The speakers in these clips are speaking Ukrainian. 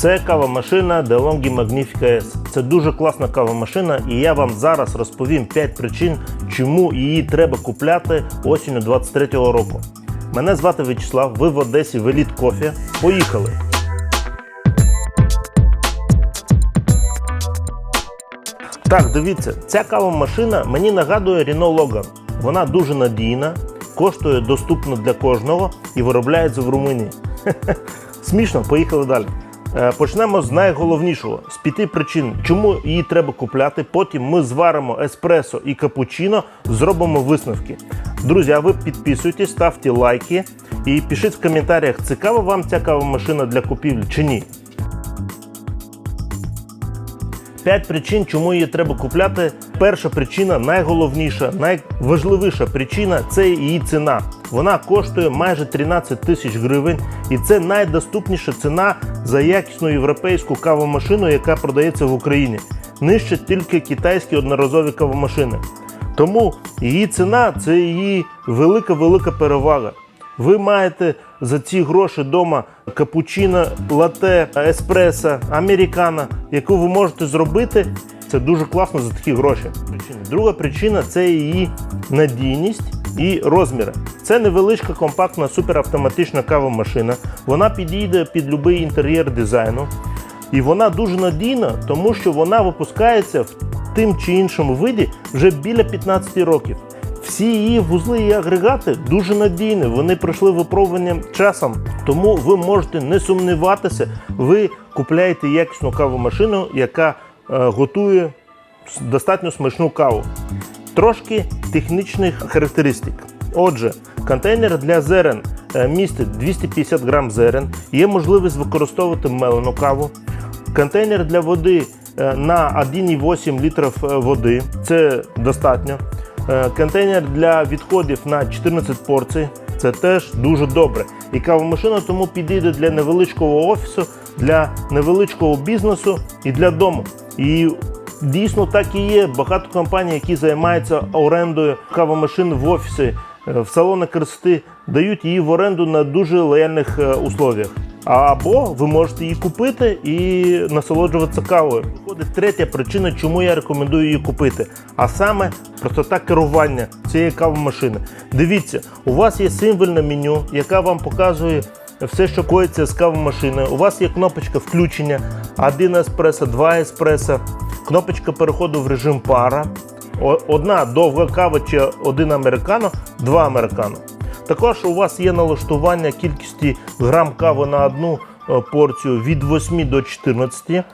Це кавомашина DeLonghi Magnifica S. Це дуже класна кавомашина, і я вам зараз розповім 5 причин, чому її треба купляти осінню 23-го року. Мене звати Вячеслав, ви в Одесі в Elite Coffee. Поїхали! Так, дивіться, ця кавомашина мені нагадує Renault Logan. Вона дуже надійна, коштує доступно для кожного і виробляється в Румунії. Смішно, поїхали далі. Е, Почнемо з найголовнішого з п'яти причин, чому її треба купляти. Потім ми зваримо еспресо і капучино, зробимо висновки. Друзі, а ви підписуйтесь, ставте лайки і пишіть в коментарях, цікава вам ця кавомашина для купівлі чи ні. П'ять причин, чому її треба купляти. Перша причина, найголовніша, найважливіша причина це її ціна. Вона коштує майже 13 тисяч гривень, і це найдоступніша ціна за якісну європейську кавомашину, яка продається в Україні. Нижче тільки китайські одноразові кавомашини. Тому її ціна це її велика-велика перевага. Ви маєте за ці гроші вдома капучино, лате, еспресо, американо, яку ви можете зробити. Це дуже класно за такі гроші. Друга причина це її надійність і розміри. Це невеличка компактна суперавтоматична кавомашина. Вона підійде під будь-який інтер'єр дизайну. І вона дуже надійна, тому що вона випускається в тим чи іншому виді вже біля 15 років. Всі її вузли і агрегати дуже надійні. Вони пройшли випробування часом. Тому ви можете не сумніватися, ви купляєте якісну кавомашину, яка е, готує достатньо смачну каву. Трошки технічних характеристик. Отже, контейнер для зерен е, містить 250 грам зерен, є можливість використовувати мелену каву. Контейнер для води е, на 1,8 літрів е, води це достатньо. Контейнер для відходів на 14 порцій. Це теж дуже добре. І кавомашина тому підійде для невеличкого офісу, для невеличкого бізнесу і для дому. І дійсно так і є. Багато компаній, які займаються орендою кавомашин в офісі, е, в салони красоти, дають її в оренду на дуже лояльних е, условіях. Або ви можете її купити і насолоджуватися кавою. Виходить третя причина, чому я рекомендую її купити. А саме простота керування цієї кавомашини. Дивіться, у вас є символьне меню, яке вам показує все, що коїться з кавомашиною. У вас є кнопочка включення, один еспресо, два еспресо, кнопочка переходу в режим пара. Одна довга кава чи один американо, два американо. Також у вас є налаштування кількості грам кави на одну е, порцію від 8 до 14.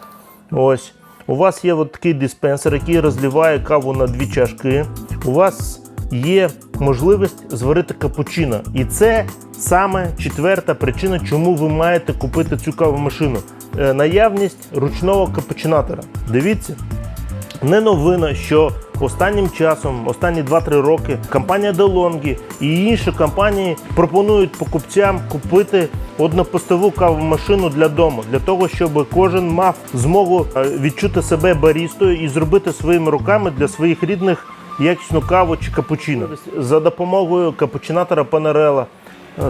Ось. У вас є от такий диспенсер, який розливає каву на дві чашки. У вас є можливість зварити капучино. І це саме четверта причина, чому ви маєте купити цю кавомашину. Е, Наявність ручного капучинатора. Дивіться, не новина, що останнім часом, останні 2-3 роки, компанія DeLonghi і інші компанії пропонують покупцям купити однопостову кавомашину для дому, для того, щоб кожен мав змогу е, відчути себе барістою і зробити своїми руками для своїх рідних якісну каву чи капучино. За допомогою капучинатора Панарела е,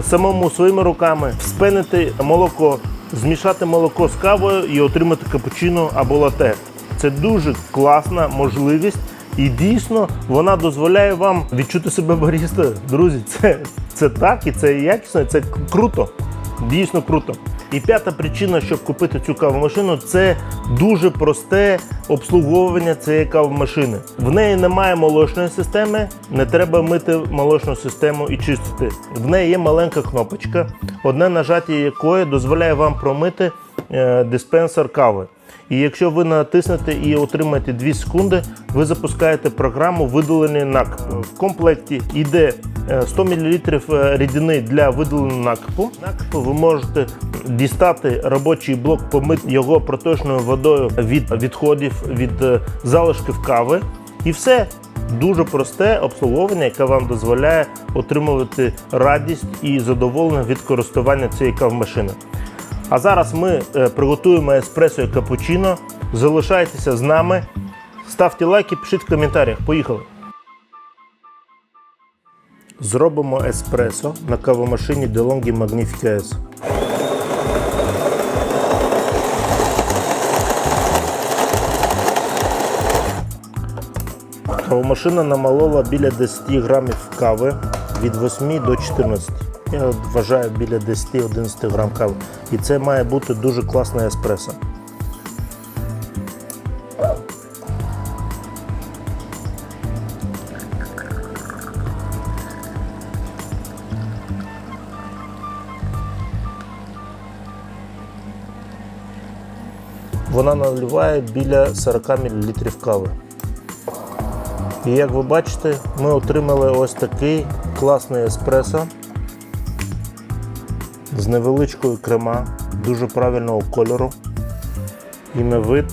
самому своїми руками вспенити молоко, змішати молоко з кавою і отримати капучино або лате. Це дуже класна можливість, і дійсно вона дозволяє вам відчути себе барістою. Друзі, це, це так і це якісно, і це круто. Дійсно круто. І п'ята причина, щоб купити цю кавомашину, це дуже просте обслуговування цієї кавомашини. В неї немає молочної системи, не треба мити молочну систему і чистити. В неї є маленька кнопочка, одне нажаття якої дозволяє вам промити е, диспенсер кави. І якщо ви натиснете і отримаєте 2 секунди, ви запускаєте програму видалення накипу. В комплекті йде е, 100 мл рідини для видалення накипу. Накипу ви можете дістати робочий блок, помити його проточною водою від відходів, від е, залишків кави. І все. Дуже просте обслуговування, яке вам дозволяє отримувати радість і задоволення від користування цієї кавмашини. А зараз ми е, приготуємо еспресо і капучино. Залишайтеся з нами. Ставте лайки, пишіть в коментарях. Поїхали! Зробимо еспресо на кавомашині DeLonghi Magnifica S. Кавомашина намолола біля 10 грамів кави від 8 до 14. Я вважаю біля 10-11 грам кави. І це має бути дуже класне еспресо. Вона наливає біля 40 мл кави. І як ви бачите, ми отримали ось такий класний еспресо з невеличкою крема, дуже правильного кольору. І на вид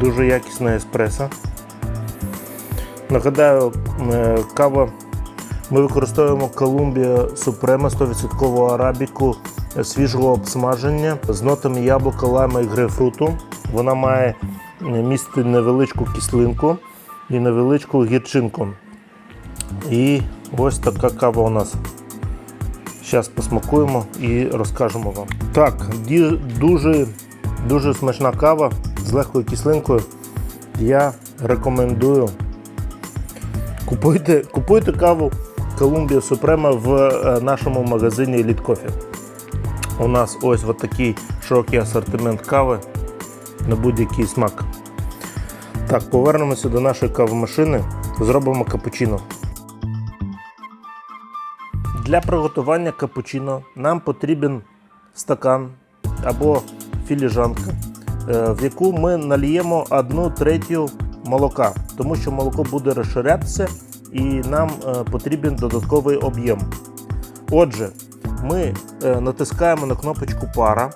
дуже якісне еспресо. Нагадаю, е, кава ми використовуємо Columbia Suprema 100% арабіку е, свіжого обсмаження з нотами яблука, лайма і грейпфруту. Вона має е, містити невеличку кислинку і невеличку гірчинку. І ось така кава у нас. Зараз посмакуємо і розкажемо вам. Так, дуже, дуже смачна кава з легкою кислинкою. Я рекомендую. Купуйте, купуйте каву Columbia Suprema в е, нашому магазині Elite Coffee. У нас ось такий широкий асортимент кави на будь-який смак. Так, повернемося до нашої кавомашини, зробимо капучино. Для приготування капучино нам потрібен стакан або філіжанка, е, в яку ми нальємо 1 третю молока, тому що молоко буде розширятися і нам е, потрібен додатковий об'єм. Отже, ми е, натискаємо на кнопочку пара,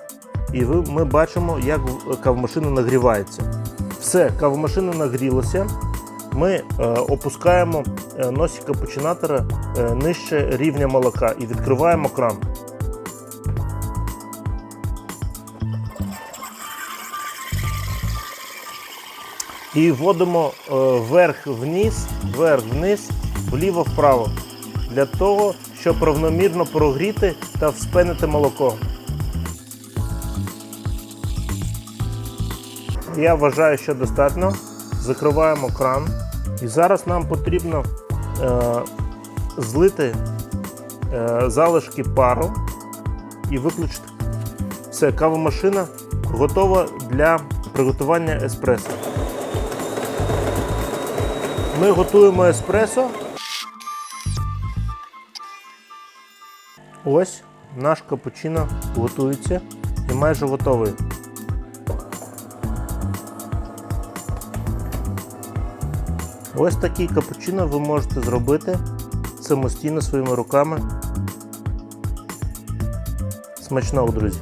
і ми бачимо, як кавомашина нагрівається. Все, кавомашина нагрілася. Ми е, опускаємо е, носик капучинатора е, нижче рівня молока і відкриваємо кран. І вводимо е, вверх-вниз, вверх-вниз, вліво-вправо. Для того, щоб равномірно прогріти та вспенити молоко. Я вважаю, що достатньо. Закриваємо кран. І зараз нам потрібно е, злити е, залишки пару і виключити. Все, кавомашина готова для приготування еспресо. Ми готуємо еспресо. Ось наш капучино готується і майже готовий. Ось такий капучино ви можете зробити самостійно своїми руками. Смачного, друзі!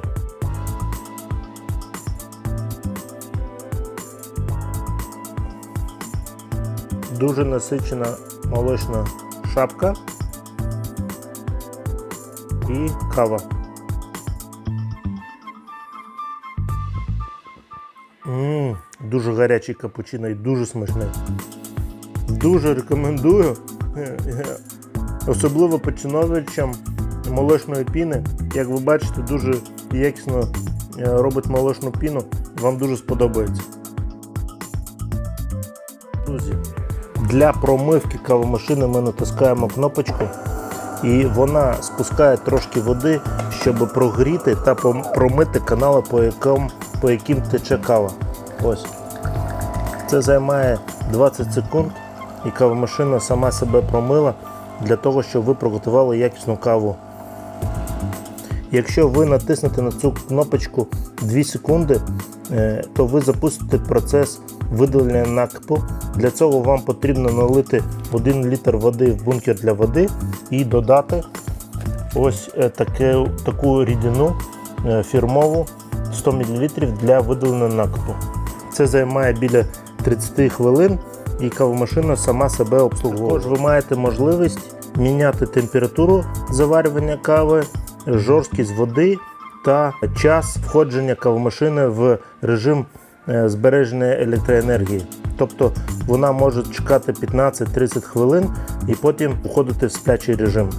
Дуже насичена молочна шапка і кава. Дуже гарячий капучино і дуже смачний. Дуже рекомендую, особливо починовичам молочної піни. Як ви бачите, дуже якісно е, робить молочну піну. Вам дуже сподобається. Друзі, для промивки кавомашини ми натискаємо кнопочку і вона спускає трошки води, щоб прогріти та промити канали, по яким, по яким тече кава. Ось. Це займає 20 секунд і кавомашина сама себе промила для того, щоб ви приготували якісну каву. Якщо ви натиснете на цю кнопочку 2 секунди, е, то ви запустите процес видалення накипу. Для цього вам потрібно налити 1 літр води в бункер для води і додати ось е, таке, таку рідину е, фірмову 100 мл для видалення накипу. Це займає біля 30 хвилин і кавомашина сама себе обслуговує. Також ви маєте можливість міняти температуру заварювання кави, жорсткість води та час входження кавомашини в режим е, збереження електроенергії. Тобто вона може чекати 15-30 хвилин і потім уходити в сплячий режим.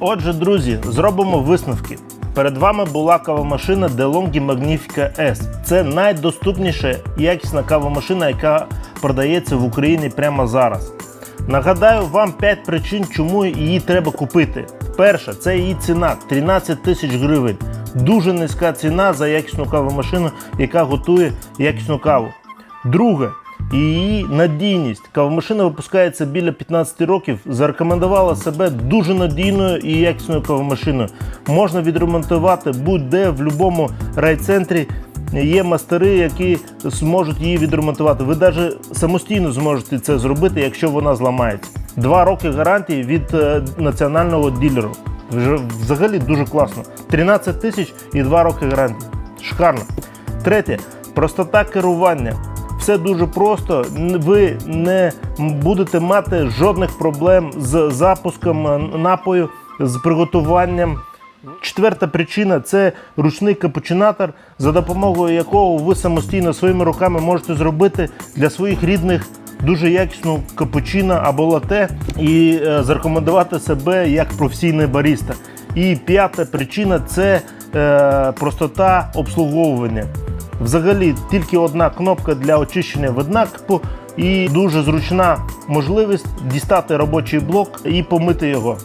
Отже, друзі, зробимо висновки. Перед вами була кавомашина DeLonghi Magnifica S. Це найдоступніша якісна кавомашина, яка продається в Україні прямо зараз. Нагадаю вам 5 причин, чому її треба купити. Перша це її ціна 13 тисяч гривень. Дуже низька ціна за якісну кавомашину, яка готує якісну каву. Друге, її надійність. Кавомашина випускається біля 15 років, зарекомендувала себе дуже надійною і якісною кавомашиною. Можна відремонтувати будь-де в будь-якому райцентрі. Є мастери, які зможуть її відремонтувати. Ви навіть самостійно зможете це зробити, якщо вона зламається. Два роки гарантії від е, національного ділеру. Вже взагалі дуже класно. 13 тисяч і два роки гарантії. Шикарно. Третє простота керування. Все дуже просто. Ви не будете мати жодних проблем з запуском е, напою, з приготуванням. Четверта причина це ручний капучинатор, за допомогою якого ви самостійно своїми руками можете зробити для своїх рідних дуже якісну капучино або лате і е, зарекомендувати себе як професійний баріста. І п'ята причина це е, простота обслуговування. Взагалі тільки одна кнопка для очищення виднакпу і дуже зручна можливість дістати робочий блок і помити його.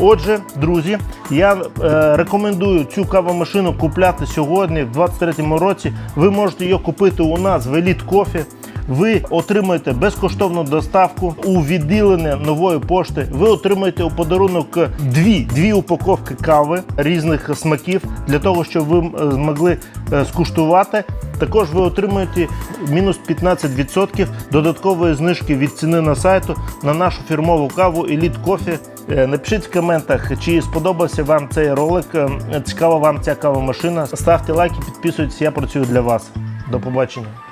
Отже, друзі, я е, рекомендую цю кавомашину купляти сьогодні, в 23-му році. Ви можете її купити у нас в Elite Coffee. Ви отримаєте безкоштовну доставку у відділення нової пошти. Ви отримаєте у подарунок дві, дві упаковки кави різних смаків для того, щоб ви е, змогли е, скуштувати. Також ви отримаєте мінус 15% додаткової знижки від ціни на сайту на нашу фірмову каву Elite Coffee. Е, Напишіть в коментах, чи сподобався вам цей ролик, е, цікава вам ця кавомашина. Ставте лайки, підписуйтесь, я працюю для вас. До побачення.